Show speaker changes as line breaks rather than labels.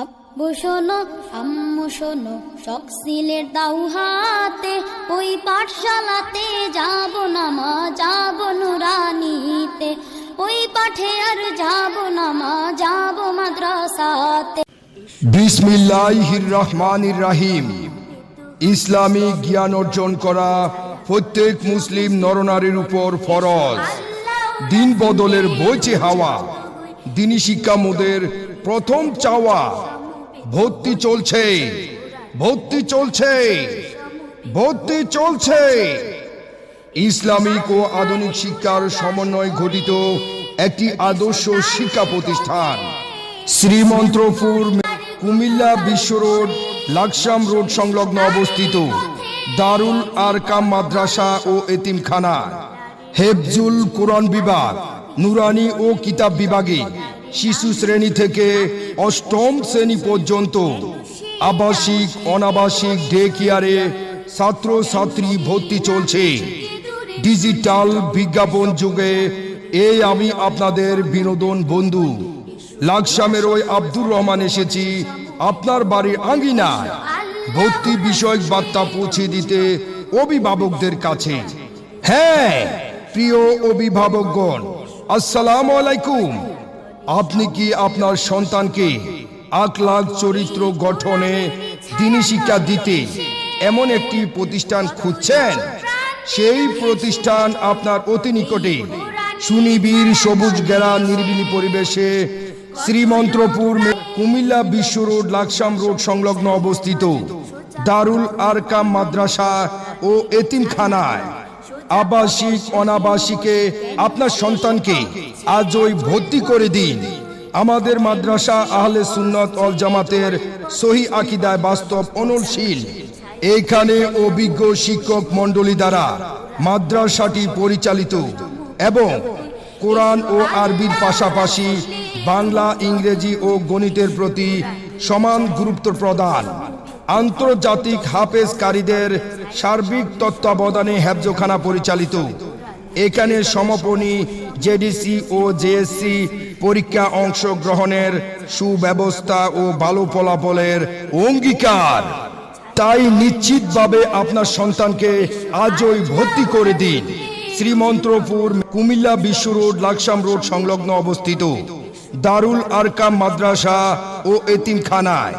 আব্বু শোনো, আম্মু শোনো, শখ সিলের দাও হাতে, ওই পাঠশালাতে যাব না মা, যাব নুরানিতে। ওই পাঠে আর যাব না মা, যাব মাদ্রাসাতে।
বিসমিল্লাহির রহমানির রাহিম। ইসলামিক জ্ঞান অর্জন করা প্রত্যেক মুসলিম নরনারীর উপর ফরজ। দিন বদলের বইছে হাওয়া। দিনী শিক্ষা মোদের প্রথম চাওয়া। ভর্তি চলছে। ভর্তি চলছে। ভর্তি চলছে। ইসলামিক ও আধুনিক শিক্ষার সমন্বয় ঘটিত একটি আদর্শ শিক্ষা প্রতিষ্ঠান। শ্রীমন্ত্রপুর কুমিল্লা বিশ্ব রোড, লাকসাম রোড সংলগ্ন অবস্থিত দারুল আরকাম মাদ্রাসা ও এতিমখানা হেফজুল কোরআন বিভাগ, নুরানি ও কিতাব বিভাগে শিশু শ্রেণি থেকে অষ্টম শ্রেণি পর্যন্ত আবাসিক, অনাবাসিক ডে কেয়ারে ছাত্র ছাত্রী ভর্তি চলছে। ডিজিটাল বিজ্ঞাপন যুগে এই আমি আপনাদের বিনোদন বন্ধু। লাকসামের ওই আব্দুর রহমান এসেছি আপনার বাড়ির আঙ্গিনায় ভর্তি বিষয়ক বার্তা পৌঁছে দিতে অভিভাবকদের কাছে। হ্যাঁ প্রিয় অভিভাবকগণ, আসসালামু আলাইকুম। আপনি কি আপনার সন্তানকে আখলাখ চরিত্র গঠনে দিনী শিক্ষা দিতে এমন একটি প্রতিষ্ঠান খুঁজছেন? সেই প্রতিষ্ঠান আপনার অতি নিকটে। সুনিবিড় সবুজ গেরা নির্বিলি পরিবেশে শ্রীমন্ত্রপুর কুমিল্লা বিশ্ব রোড, লাকসাম রোড সংলগ্ন অবস্থিত। দারুল আরকাম মাদ্রাসা ও এতিমখানায়। আবাসিক, অনাবাসিকে, আপনার সন্তানকে আজই ভর্তি করে দিন। আমাদের মাদ্রাসা আহলে সুন্নত অল জামাতের সহি আকিদায় বাস্তব অনলশীল। এখানে অভিজ্ঞ শিক্ষক মণ্ডলী দ্বারা মাদ্রাসাটি পরিচালিত এবং কোরআন ও আরবির পাশাপাশি বাংলা, ইংরেজি ও গণিতের প্রতি সমান গুরুত্ব প্রদান। আন্তর্জাতিক হাফেজকারীদের সার্বিক তত্ত্বাবধানে হেফজখানা পরিচালিত। এখানে সমাপনী জেডিসি ও জেএসসি পরীক্ষা অংশগ্রহণের সুব্যবস্থা ও ভালো ফলাফলের অঙ্গীকার। তাই নিশ্চিতভাবে আপনার সন্তানকে আজই ভর্তি করে দিন। শ্রীমন্ত্রপুর, কুমিল্লা বিশ্ব রোড, লাকসাম রোড সংলগ্ন অবস্থিত। দারুল আরকাম মাদ্রাসা ও এতিমখানায়।